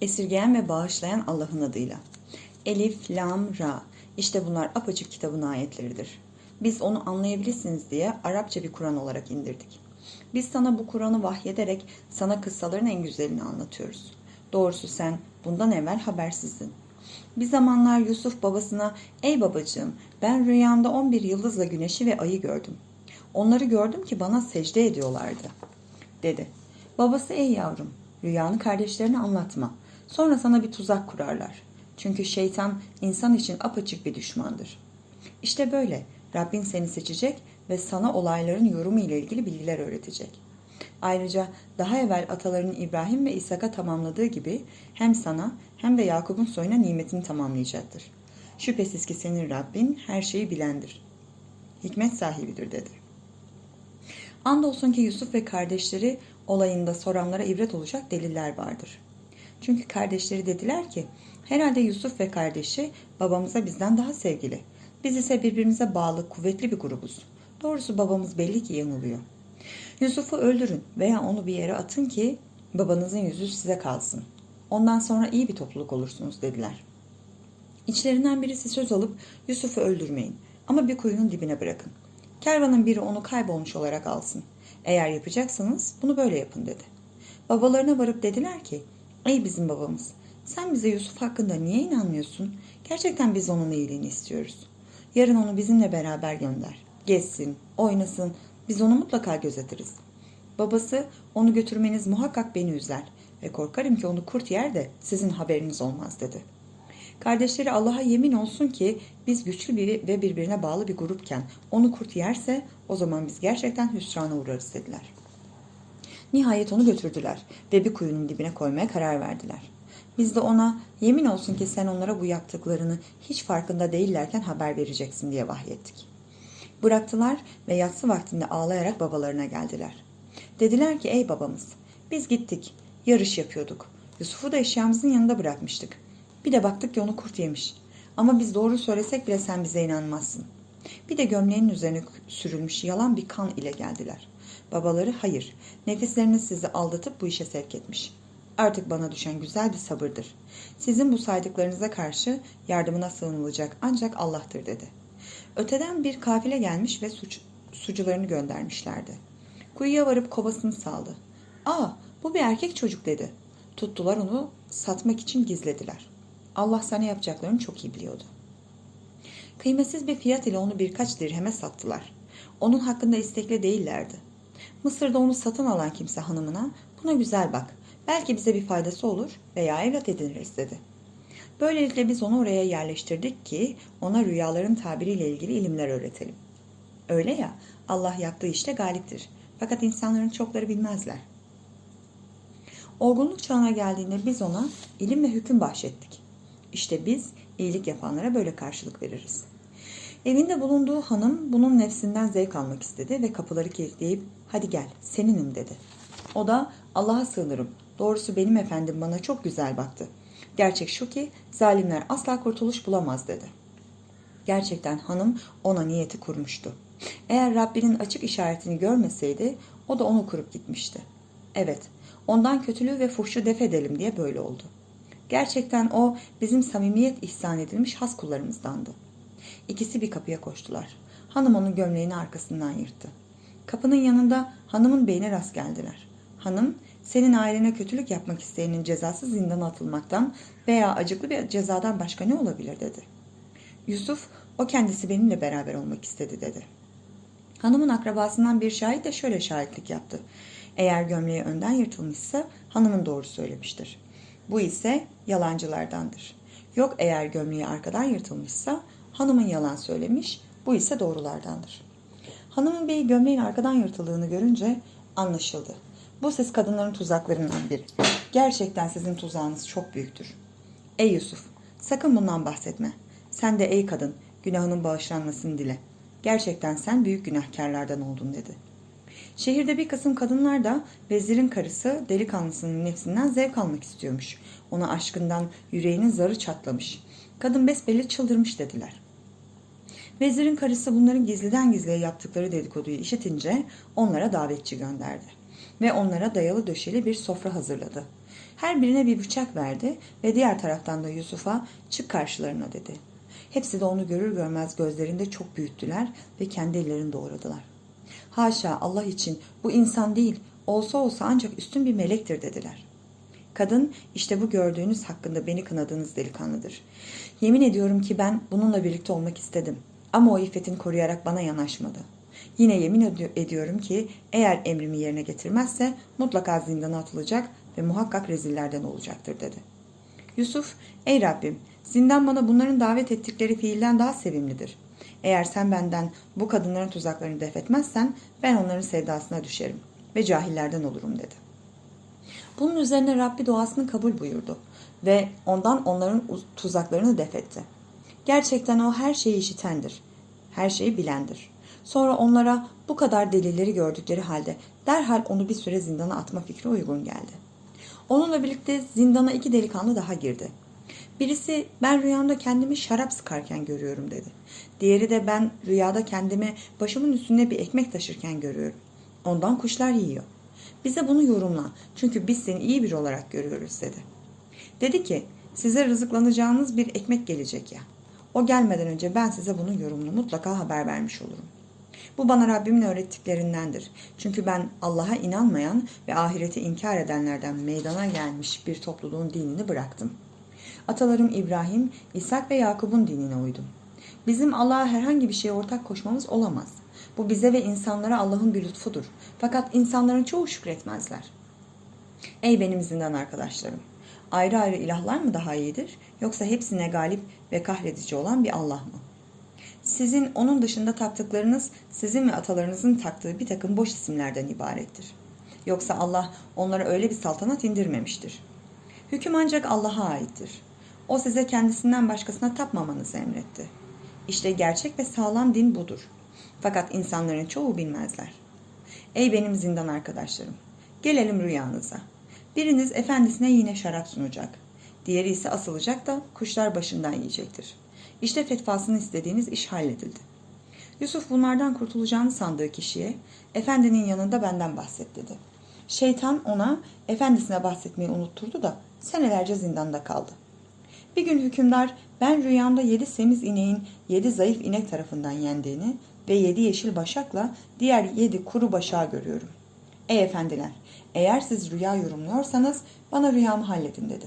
Esirgeyen ve bağışlayan Allah'ın adıyla. Elif, Lam, Ra. İşte bunlar apaçık kitabın ayetleridir. Biz onu anlayabilirsiniz diye Arapça bir Kur'an olarak indirdik. Biz sana bu Kur'an'ı vahyederek sana kıssaların en güzelini anlatıyoruz. Doğrusu sen bundan evvel habersizdin. Bir zamanlar Yusuf babasına ''Ey babacığım ben rüyamda 11 yıldızla güneşi ve ayı gördüm. Onları gördüm ki bana secde ediyorlardı.'' dedi. Babası ''Ey yavrum rüyanı kardeşlerine anlatma. Sonra sana bir tuzak kurarlar. Çünkü şeytan insan için apaçık bir düşmandır. İşte böyle Rabbin seni seçecek ve sana olayların yorumu ile ilgili bilgiler öğretecek. Ayrıca daha evvel ataların İbrahim ve İshak'a tamamladığı gibi hem sana hem de Yakup'un soyuna nimetini tamamlayacaktır. Şüphesiz ki senin Rabbin her şeyi bilendir. Hikmet sahibidir dedi. Andolsun ki Yusuf ve kardeşleri olayında soranlara ibret olacak deliller vardır. Çünkü kardeşleri dediler ki, herhalde Yusuf ve kardeşi babamıza bizden daha sevgili. Biz ise birbirimize bağlı, kuvvetli bir grubuz. Doğrusu babamız belli ki yanılıyor. Yusuf'u öldürün veya onu bir yere atın ki babanızın yüzü size kalsın. Ondan sonra iyi bir topluluk olursunuz dediler. İçlerinden birisi söz alıp Yusuf'u öldürmeyin ama bir kuyunun dibine bırakın. Kervanın biri onu kaybolmuş olarak alsın. Eğer yapacaksanız bunu böyle yapın dedi. Babalarına varıp dediler ki, ey bizim babamız, sen bize Yusuf hakkında niye inanmıyorsun? Gerçekten biz onun iyiliğini istiyoruz. Yarın onu bizimle beraber gönder. Gezsin, oynasın, biz onu mutlaka gözetiriz. Babası, onu götürmeniz muhakkak beni üzer ve korkarım ki onu kurt yer de sizin haberiniz olmaz dedi. Kardeşleri Allah'a yemin olsun ki biz güçlü bir ve birbirine bağlı bir grupken onu kurt yerse o zaman biz gerçekten hüsrana uğrarız dediler. Nihayet onu götürdüler ve bir kuyunun dibine koymaya karar verdiler. Biz de ona yemin olsun ki sen onlara bu yaptıklarını hiç farkında değillerken haber vereceksin diye vahyettik. Bıraktılar ve yatsı vaktinde ağlayarak babalarına geldiler. Dediler ki ey babamız biz gittik yarış yapıyorduk. Yusuf'u da eşyamızın yanında bırakmıştık. Bir de baktık ki onu kurt yemiş. Ama biz doğru söylesek bile sen bize inanmazsın. Bir de gömleğinin üzerine sürülmüş yalan bir kan ile geldiler. Babaları hayır, nefisleriniz sizi aldatıp bu işe sevk etmiş. Artık bana düşen güzel bir sabırdır. Sizin bu saydıklarınıza karşı yardımına sığınılacak ancak Allah'tır dedi. Öteden bir kafile gelmiş ve suç, sucularını göndermişlerdi. Kuyuya varıp kovasını saldı. Aa bu bir erkek çocuk dedi. Tuttular onu satmak için gizlediler. Allah sana yapacaklarını çok iyi biliyordu. Kıymetsiz bir fiyat ile onu birkaç dirheme sattılar. Onun hakkında istekli değillerdi. Mısır'da onu satın alan kimse hanımına buna güzel bak. Belki bize bir faydası olur veya evlat ediniriz dedi. Böylelikle biz onu oraya yerleştirdik ki ona rüyaların tabiriyle ilgili ilimler öğretelim. Öyle ya Allah yaptığı işte galiptir. Fakat insanların çokları bilmezler. Olgunluk çağına geldiğinde biz ona ilim ve hüküm bahşettik. İşte biz iyilik yapanlara böyle karşılık veririz. Evinde bulunduğu hanım bunun nefsinden zevk almak istedi ve kapıları kilitleyip hadi gel seninim dedi. O da Allah'a sığınırım. Doğrusu benim efendim bana çok güzel baktı. Gerçek şu ki zalimler asla kurtuluş bulamaz dedi. Gerçekten hanım ona niyeti kurmuştu. Eğer Rabbinin açık işaretini görmeseydi o da onu kurup gitmişti. Evet, ondan kötülüğü ve fuhşu def edelim diye böyle oldu. Gerçekten o bizim samimiyet ihsan edilmiş has kullarımızdandı. İkisi bir kapıya koştular. Hanım onun gömleğini arkasından yırttı. Kapının yanında hanımın beyine rast geldiler. Hanım, senin ailene kötülük yapmak isteyenin cezası zindana atılmaktan veya acıklı bir cezadan başka ne olabilir dedi. Yusuf, o kendisi benimle beraber olmak istedi dedi. Hanımın akrabasından bir şahit de şöyle şahitlik yaptı. Eğer gömleği önden yırtılmışsa hanımın doğru söylemiştir. Bu ise yalancılardandır. Yok eğer gömleği arkadan yırtılmışsa hanımın yalan söylemiş, bu ise doğrulardandır. Hanımın beyi gömleğin arkadan yırtıldığını görünce anlaşıldı. Bu ses kadınların tuzaklarından biri. Gerçekten sizin tuzağınız çok büyüktür. Ey Yusuf, sakın bundan bahsetme. Sen de ey kadın, günahının bağışlanmasını dile. Gerçekten sen büyük günahkarlardan oldun dedi. Şehirde bir kısım kadınlar da vezirin karısı delikanlısının nefsinden zevk almak istiyormuş. Ona aşkından yüreğinin zarı çatlamış. Kadın besbelli çıldırmış dediler. Vezirin karısı bunların gizliden gizliye yaptıkları dedikoduyu işitince onlara davetçi gönderdi. Ve onlara dayalı döşeli bir sofra hazırladı. Her birine bir bıçak verdi ve diğer taraftan da Yusuf'a çık karşılarına dedi. Hepsi de onu görür görmez gözlerinde çok büyüttüler ve kendi ellerini doğradılar. Haşa Allah için bu insan değil, olsa olsa ancak üstün bir melektir dediler. Kadın işte bu gördüğünüz hakkında beni kınadığınız delikanlıdır. Yemin ediyorum ki ben bununla birlikte olmak istedim. Ama o iffetini koruyarak bana yanaşmadı. Yine yemin edi- ediyorum ki eğer emrimi yerine getirmezse mutlaka zindana atılacak ve muhakkak rezillerden olacaktır dedi. Yusuf, ey Rabbim zindan bana bunların davet ettikleri fiilden daha sevimlidir. Eğer sen benden bu kadınların tuzaklarını def etmezsen ben onların sevdasına düşerim ve cahillerden olurum dedi. Bunun üzerine Rabbi duasını kabul buyurdu ve ondan onların uz- tuzaklarını def etti. Gerçekten o her şeyi işitendir, her şeyi bilendir. Sonra onlara bu kadar delilleri gördükleri halde derhal onu bir süre zindana atma fikri uygun geldi. Onunla birlikte zindana iki delikanlı daha girdi. Birisi ben rüyamda kendimi şarap sıkarken görüyorum dedi. Diğeri de ben rüyada kendimi başımın üstünde bir ekmek taşırken görüyorum. Ondan kuşlar yiyor. Bize bunu yorumla çünkü biz seni iyi biri olarak görüyoruz dedi. Dedi ki size rızıklanacağınız bir ekmek gelecek ya. O gelmeden önce ben size bunun yorumunu mutlaka haber vermiş olurum. Bu bana Rabbimin öğrettiklerindendir. Çünkü ben Allah'a inanmayan ve ahireti inkar edenlerden meydana gelmiş bir topluluğun dinini bıraktım. Atalarım İbrahim, İshak ve Yakup'un dinine uydum. Bizim Allah'a herhangi bir şeye ortak koşmamız olamaz. Bu bize ve insanlara Allah'ın bir lütfudur. Fakat insanların çoğu şükretmezler. Ey benim zindan arkadaşlarım! Ayrı ayrı ilahlar mı daha iyidir yoksa hepsine galip ve kahredici olan bir Allah mı? Sizin onun dışında taptıklarınız sizin ve atalarınızın taktığı bir takım boş isimlerden ibarettir. Yoksa Allah onlara öyle bir saltanat indirmemiştir. Hüküm ancak Allah'a aittir. O size kendisinden başkasına tapmamanızı emretti. İşte gerçek ve sağlam din budur. Fakat insanların çoğu bilmezler. Ey benim zindan arkadaşlarım, gelelim rüyanıza. Biriniz efendisine yine şarap sunacak. Diğeri ise asılacak da kuşlar başından yiyecektir. İşte fetvasını istediğiniz iş halledildi. Yusuf bunlardan kurtulacağını sandığı kişiye, efendinin yanında benden bahset dedi. Şeytan ona efendisine bahsetmeyi unutturdu da senelerce zindanda kaldı. Bir gün hükümdar ben rüyamda yedi semiz ineğin yedi zayıf inek tarafından yendiğini ve yedi yeşil başakla diğer yedi kuru başağı görüyorum. Ey efendiler eğer siz rüya yorumluyorsanız bana rüyamı halledin dedi.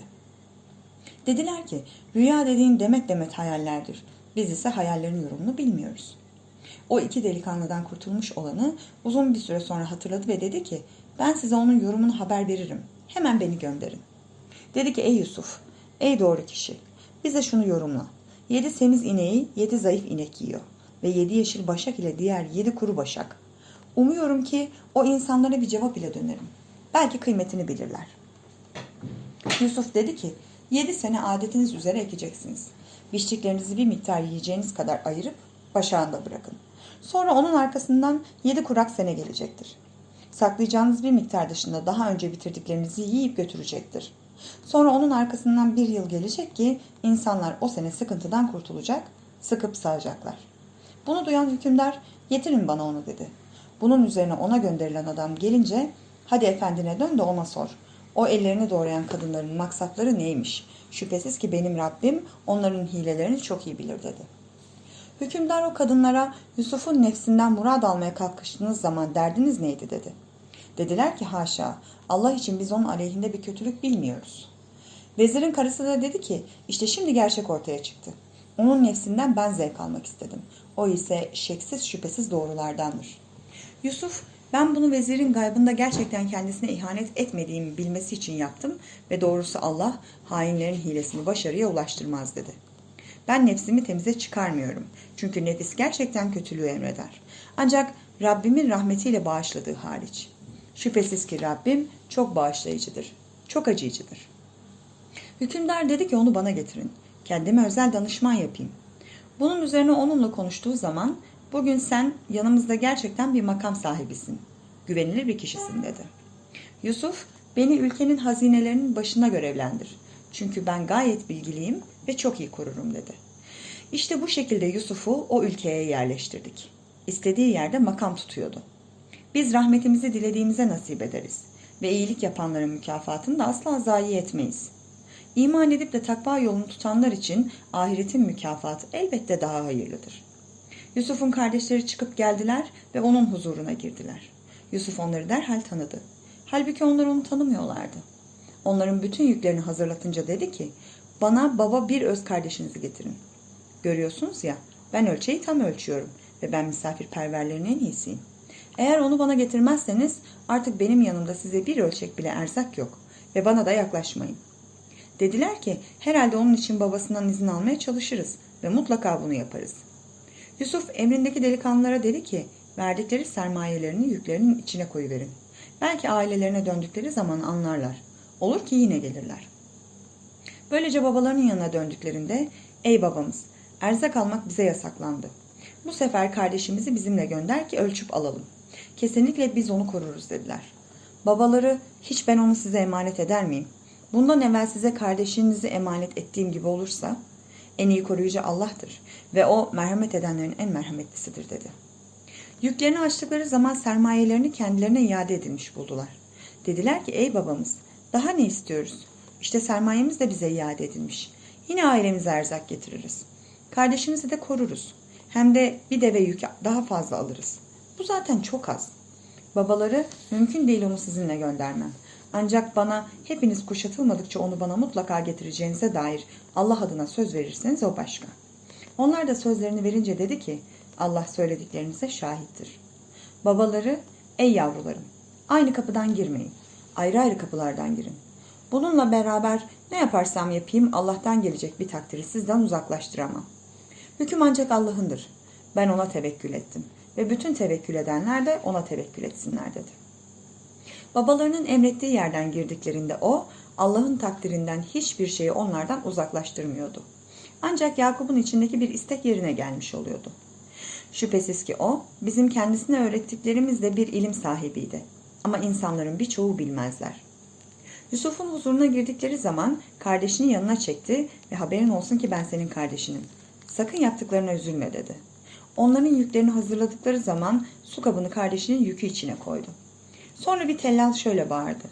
Dediler ki rüya dediğin demet demet hayallerdir. Biz ise hayallerin yorumunu bilmiyoruz. O iki delikanlıdan kurtulmuş olanı uzun bir süre sonra hatırladı ve dedi ki ben size onun yorumunu haber veririm. Hemen beni gönderin. Dedi ki ey Yusuf, ey doğru kişi bize şunu yorumla. Yedi semiz ineği yedi zayıf inek yiyor ve yedi yeşil başak ile diğer yedi kuru başak. Umuyorum ki o insanlara bir cevap ile dönerim. Belki kıymetini bilirler. Yusuf dedi ki, yedi sene adetiniz üzere ekeceksiniz. Biçtiklerinizi bir miktar yiyeceğiniz kadar ayırıp başağında bırakın. Sonra onun arkasından yedi kurak sene gelecektir. Saklayacağınız bir miktar dışında daha önce bitirdiklerinizi yiyip götürecektir. Sonra onun arkasından bir yıl gelecek ki insanlar o sene sıkıntıdan kurtulacak, sıkıp sağacaklar. Bunu duyan hükümdar, getirin bana onu dedi. Bunun üzerine ona gönderilen adam gelince, hadi efendine dön de ona sor. O ellerini doğrayan kadınların maksatları neymiş? Şüphesiz ki benim Rabbim onların hilelerini çok iyi bilir dedi. Hükümdar o kadınlara Yusuf'un nefsinden murad almaya kalkıştığınız zaman derdiniz neydi dedi. Dediler ki haşa Allah için biz onun aleyhinde bir kötülük bilmiyoruz. Vezirin karısı da dedi ki işte şimdi gerçek ortaya çıktı. Onun nefsinden ben zevk almak istedim. O ise şeksiz şüphesiz doğrulardandır. Yusuf ben bunu vezirin gaybında gerçekten kendisine ihanet etmediğimi bilmesi için yaptım ve doğrusu Allah hainlerin hilesini başarıya ulaştırmaz dedi. Ben nefsimi temize çıkarmıyorum. Çünkü nefis gerçekten kötülüğü emreder. Ancak Rabbimin rahmetiyle bağışladığı hariç. Şüphesiz ki Rabbim çok bağışlayıcıdır, çok acıyıcıdır. Hükümdar dedi ki onu bana getirin. Kendime özel danışman yapayım. Bunun üzerine onunla konuştuğu zaman bugün sen yanımızda gerçekten bir makam sahibisin. Güvenilir bir kişisin dedi. Yusuf beni ülkenin hazinelerinin başına görevlendir. Çünkü ben gayet bilgiliyim ve çok iyi korurum dedi. İşte bu şekilde Yusuf'u o ülkeye yerleştirdik. İstediği yerde makam tutuyordu. Biz rahmetimizi dilediğimize nasip ederiz. ve iyilik yapanların mükafatını da asla zayi etmeyiz. İman edip de takva yolunu tutanlar için ahiretin mükafatı elbette daha hayırlıdır. Yusuf'un kardeşleri çıkıp geldiler ve onun huzuruna girdiler. Yusuf onları derhal tanıdı. Halbuki onlar onu tanımıyorlardı. Onların bütün yüklerini hazırlatınca dedi ki, bana baba bir öz kardeşinizi getirin. Görüyorsunuz ya, ben ölçeği tam ölçüyorum ve ben misafirperverlerin en iyisiyim. Eğer onu bana getirmezseniz artık benim yanımda size bir ölçek bile erzak yok ve bana da yaklaşmayın. Dediler ki herhalde onun için babasından izin almaya çalışırız ve mutlaka bunu yaparız. Yusuf emrindeki delikanlılara dedi ki verdikleri sermayelerini yüklerinin içine koyuverin. Belki ailelerine döndükleri zaman anlarlar. Olur ki yine gelirler. Böylece babalarının yanına döndüklerinde ey babamız erzak almak bize yasaklandı. Bu sefer kardeşimizi bizimle gönder ki ölçüp alalım. Kesinlikle biz onu koruruz dediler. Babaları hiç ben onu size emanet eder miyim? Bundan evvel size kardeşinizi emanet ettiğim gibi olursa en iyi koruyucu Allah'tır ve o merhamet edenlerin en merhametlisidir dedi. Yüklerini açtıkları zaman sermayelerini kendilerine iade edilmiş buldular. Dediler ki ey babamız daha ne istiyoruz? İşte sermayemiz de bize iade edilmiş. Yine ailemize erzak getiririz. Kardeşimizi de koruruz. Hem de bir deve yük daha fazla alırız. Bu zaten çok az. Babaları mümkün değil onu sizinle göndermem. Ancak bana hepiniz kuşatılmadıkça onu bana mutlaka getireceğinize dair Allah adına söz verirseniz o başka. Onlar da sözlerini verince dedi ki Allah söylediklerinize şahittir. Babaları ey yavrularım aynı kapıdan girmeyin. Ayrı ayrı kapılardan girin. Bununla beraber ne yaparsam yapayım Allah'tan gelecek bir takdiri sizden uzaklaştıramam. Hüküm ancak Allah'ındır. Ben ona tevekkül ettim ve bütün tevekkül edenler de ona tevekkül etsinler dedi. Babalarının emrettiği yerden girdiklerinde o, Allah'ın takdirinden hiçbir şeyi onlardan uzaklaştırmıyordu. Ancak Yakup'un içindeki bir istek yerine gelmiş oluyordu. Şüphesiz ki o, bizim kendisine öğrettiklerimizle bir ilim sahibiydi. Ama insanların birçoğu bilmezler. Yusuf'un huzuruna girdikleri zaman kardeşini yanına çekti ve haberin olsun ki ben senin kardeşinim. Sakın yaptıklarına üzülme dedi. Onların yüklerini hazırladıkları zaman su kabını kardeşinin yükü içine koydu. Sonra bir tellal şöyle bağırdı.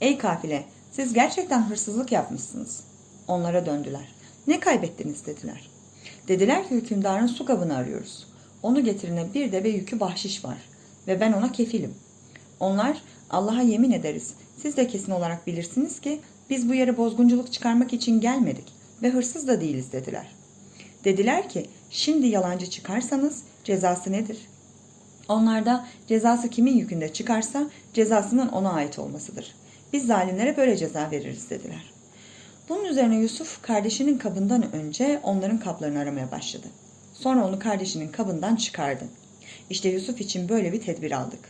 Ey kafile siz gerçekten hırsızlık yapmışsınız. Onlara döndüler. Ne kaybettiniz dediler. Dediler ki hükümdarın su kabını arıyoruz. Onu getirine bir de ve yükü bahşiş var. Ve ben ona kefilim. Onlar Allah'a yemin ederiz. Siz de kesin olarak bilirsiniz ki biz bu yere bozgunculuk çıkarmak için gelmedik ve hırsız da değiliz dediler. Dediler ki şimdi yalancı çıkarsanız cezası nedir? Onlar da cezası kimin yükünde çıkarsa cezasının ona ait olmasıdır. Biz zalimlere böyle ceza veririz dediler. Bunun üzerine Yusuf kardeşinin kabından önce onların kaplarını aramaya başladı. Sonra onu kardeşinin kabından çıkardı. İşte Yusuf için böyle bir tedbir aldık.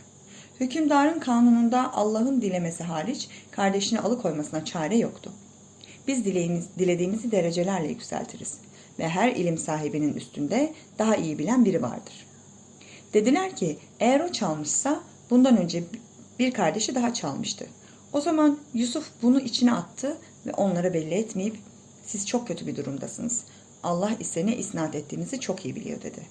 Hükümdarın kanununda Allah'ın dilemesi hariç kardeşini alıkoymasına çare yoktu. Biz dileğimiz, dilediğimizi derecelerle yükseltiriz ve her ilim sahibinin üstünde daha iyi bilen biri vardır. Dediler ki eğer o çalmışsa bundan önce bir kardeşi daha çalmıştı. O zaman Yusuf bunu içine attı ve onlara belli etmeyip siz çok kötü bir durumdasınız. Allah ise ne isnat ettiğinizi çok iyi biliyor dedi.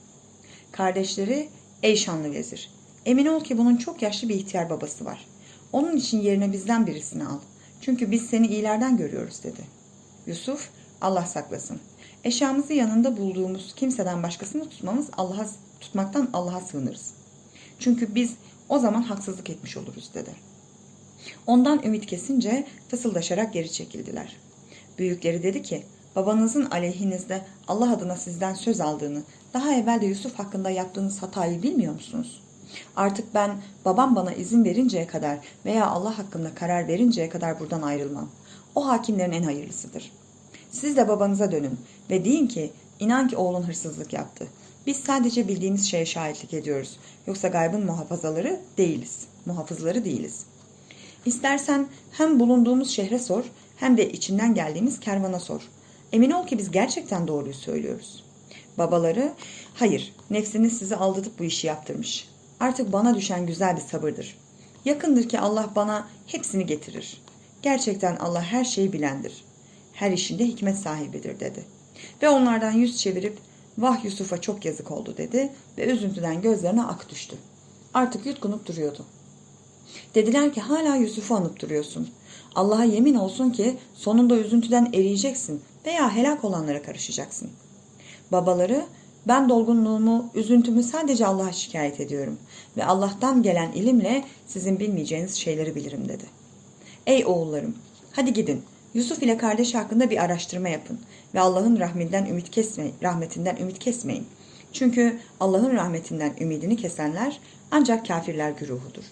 Kardeşleri ey şanlı vezir emin ol ki bunun çok yaşlı bir ihtiyar babası var. Onun için yerine bizden birisini al. Çünkü biz seni iyilerden görüyoruz dedi. Yusuf Allah saklasın. Eşyamızı yanında bulduğumuz kimseden başkasını tutmamız Allah'a tutmaktan Allah'a sığınırız. Çünkü biz o zaman haksızlık etmiş oluruz dedi. Ondan ümit kesince fısıldaşarak geri çekildiler. Büyükleri dedi ki, babanızın aleyhinizde Allah adına sizden söz aldığını, daha evvel de Yusuf hakkında yaptığınız hatayı bilmiyor musunuz? Artık ben babam bana izin verinceye kadar veya Allah hakkında karar verinceye kadar buradan ayrılmam. O hakimlerin en hayırlısıdır. Siz de babanıza dönün ve deyin ki, inan ki oğlun hırsızlık yaptı. Biz sadece bildiğimiz şeye şahitlik ediyoruz. Yoksa gaybın muhafazaları değiliz. Muhafızları değiliz. İstersen hem bulunduğumuz şehre sor hem de içinden geldiğimiz kervana sor. Emin ol ki biz gerçekten doğruyu söylüyoruz. Babaları, hayır nefsiniz sizi aldatıp bu işi yaptırmış. Artık bana düşen güzel bir sabırdır. Yakındır ki Allah bana hepsini getirir. Gerçekten Allah her şeyi bilendir. Her işinde hikmet sahibidir dedi. Ve onlardan yüz çevirip Vah Yusuf'a çok yazık oldu dedi ve üzüntüden gözlerine ak düştü. Artık yutkunup duruyordu. Dediler ki hala Yusuf'u anıp duruyorsun. Allah'a yemin olsun ki sonunda üzüntüden eriyeceksin veya helak olanlara karışacaksın. Babaları ben dolgunluğumu, üzüntümü sadece Allah'a şikayet ediyorum ve Allah'tan gelen ilimle sizin bilmeyeceğiniz şeyleri bilirim dedi. Ey oğullarım, hadi gidin. Yusuf ile kardeş hakkında bir araştırma yapın ve Allah'ın rahmetinden ümit kesmeyin, rahmetinden ümit kesmeyin. Çünkü Allah'ın rahmetinden ümidini kesenler ancak kafirler güruhudur.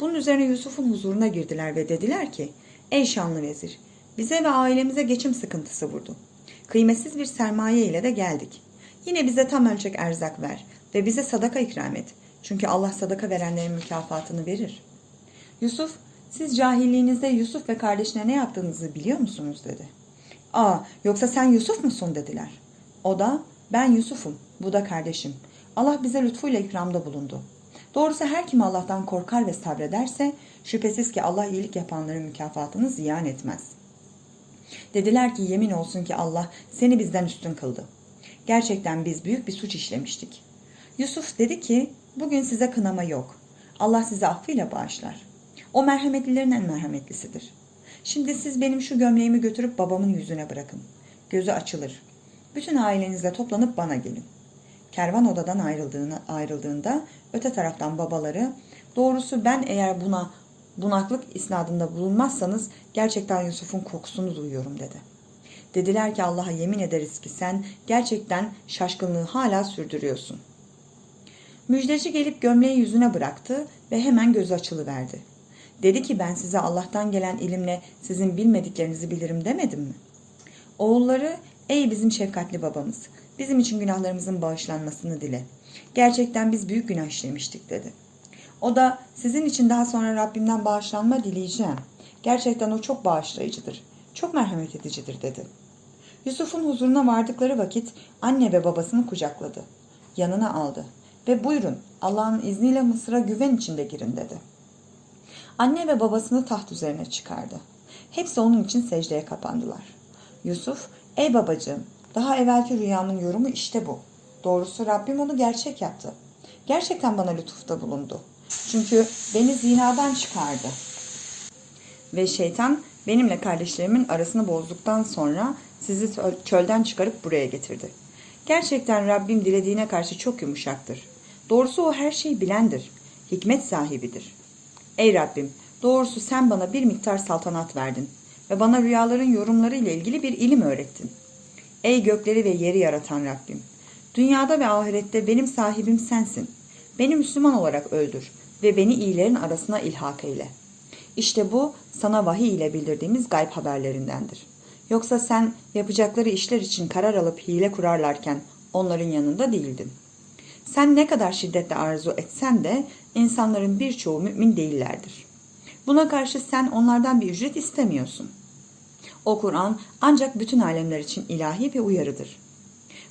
Bunun üzerine Yusuf'un huzuruna girdiler ve dediler ki, Ey şanlı vezir, bize ve ailemize geçim sıkıntısı vurdu. Kıymetsiz bir sermaye ile de geldik. Yine bize tam ölçek erzak ver ve bize sadaka ikram et. Çünkü Allah sadaka verenlerin mükafatını verir. Yusuf, siz cahilliğinizde Yusuf ve kardeşine ne yaptığınızı biliyor musunuz dedi. Aa, yoksa sen Yusuf musun dediler. O da, ben Yusuf'um, bu da kardeşim. Allah bize lütfuyla ikramda bulundu. Doğrusu her kim Allah'tan korkar ve sabrederse, şüphesiz ki Allah iyilik yapanların mükafatını ziyan etmez. Dediler ki yemin olsun ki Allah seni bizden üstün kıldı. Gerçekten biz büyük bir suç işlemiştik. Yusuf dedi ki, bugün size kınama yok. Allah sizi affıyla bağışlar. O merhametlilerin en merhametlisidir. Şimdi siz benim şu gömleğimi götürüp babamın yüzüne bırakın. Gözü açılır. Bütün ailenizle toplanıp bana gelin. Kervan odadan ayrıldığını, ayrıldığında öte taraftan babaları, doğrusu ben eğer buna bunaklık isnadında bulunmazsanız gerçekten Yusuf'un kokusunu duyuyorum dedi. Dediler ki Allah'a yemin ederiz ki sen gerçekten şaşkınlığı hala sürdürüyorsun. Müjdeci gelip gömleği yüzüne bıraktı ve hemen gözü açılıverdi. Dedi ki ben size Allah'tan gelen ilimle sizin bilmediklerinizi bilirim demedim mi? Oğulları ey bizim şefkatli babamız bizim için günahlarımızın bağışlanmasını dile. Gerçekten biz büyük günah işlemiştik dedi. O da sizin için daha sonra Rabbimden bağışlanma dileyeceğim. Gerçekten o çok bağışlayıcıdır. Çok merhamet edicidir dedi. Yusuf'un huzuruna vardıkları vakit anne ve babasını kucakladı. Yanına aldı ve buyurun Allah'ın izniyle Mısır'a güven içinde girin dedi. Anne ve babasını taht üzerine çıkardı. Hepsi onun için secdeye kapandılar. Yusuf, ey babacığım, daha evvelki rüyamın yorumu işte bu. Doğrusu Rabbim onu gerçek yaptı. Gerçekten bana lütufta bulundu. Çünkü beni zinadan çıkardı. Ve şeytan benimle kardeşlerimin arasını bozduktan sonra sizi çölden çıkarıp buraya getirdi. Gerçekten Rabbim dilediğine karşı çok yumuşaktır. Doğrusu o her şeyi bilendir. Hikmet sahibidir. Ey Rabbim, doğrusu sen bana bir miktar saltanat verdin ve bana rüyaların yorumları ile ilgili bir ilim öğrettin. Ey gökleri ve yeri yaratan Rabbim, dünyada ve ahirette benim sahibim sensin. Beni Müslüman olarak öldür ve beni iyilerin arasına ilhak eyle. İşte bu sana vahiy ile bildirdiğimiz gayb haberlerindendir. Yoksa sen yapacakları işler için karar alıp hile kurarlarken onların yanında değildin. Sen ne kadar şiddetle arzu etsen de insanların birçoğu mümin değillerdir. Buna karşı sen onlardan bir ücret istemiyorsun. O Kur'an ancak bütün alemler için ilahi ve uyarıdır.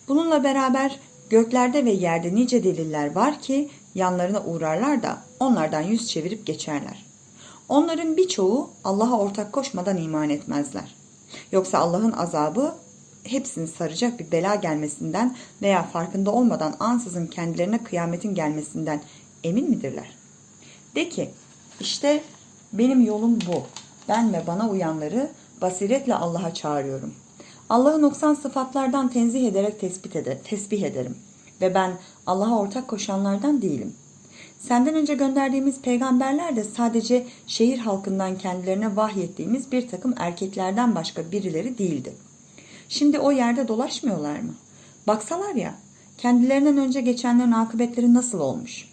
Bununla beraber göklerde ve yerde nice deliller var ki yanlarına uğrarlar da onlardan yüz çevirip geçerler. Onların birçoğu Allah'a ortak koşmadan iman etmezler. Yoksa Allah'ın azabı hepsini saracak bir bela gelmesinden veya farkında olmadan ansızın kendilerine kıyametin gelmesinden emin midirler? De ki, işte benim yolum bu. Ben ve bana uyanları basiretle Allah'a çağırıyorum. Allah'ı noksan sıfatlardan tenzih ederek tespit eder, tesbih ederim. Ve ben Allah'a ortak koşanlardan değilim. Senden önce gönderdiğimiz peygamberler de sadece şehir halkından kendilerine vahyettiğimiz bir takım erkeklerden başka birileri değildi. Şimdi o yerde dolaşmıyorlar mı? Baksalar ya, kendilerinden önce geçenlerin akıbetleri nasıl olmuş?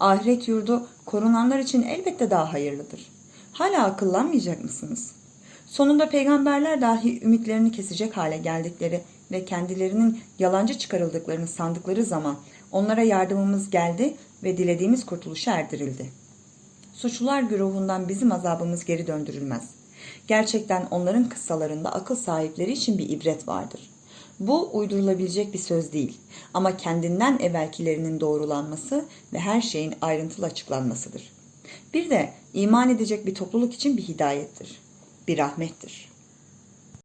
Ahiret yurdu korunanlar için elbette daha hayırlıdır. Hala akıllanmayacak mısınız? Sonunda peygamberler dahi ümitlerini kesecek hale geldikleri ve kendilerinin yalancı çıkarıldıklarını sandıkları zaman onlara yardımımız geldi ve dilediğimiz kurtuluşa erdirildi. Suçlular güruhundan bizim azabımız geri döndürülmez. Gerçekten onların kıssalarında akıl sahipleri için bir ibret vardır. Bu uydurulabilecek bir söz değil ama kendinden evvelkilerinin doğrulanması ve her şeyin ayrıntılı açıklanmasıdır. Bir de iman edecek bir topluluk için bir hidayettir, bir rahmettir.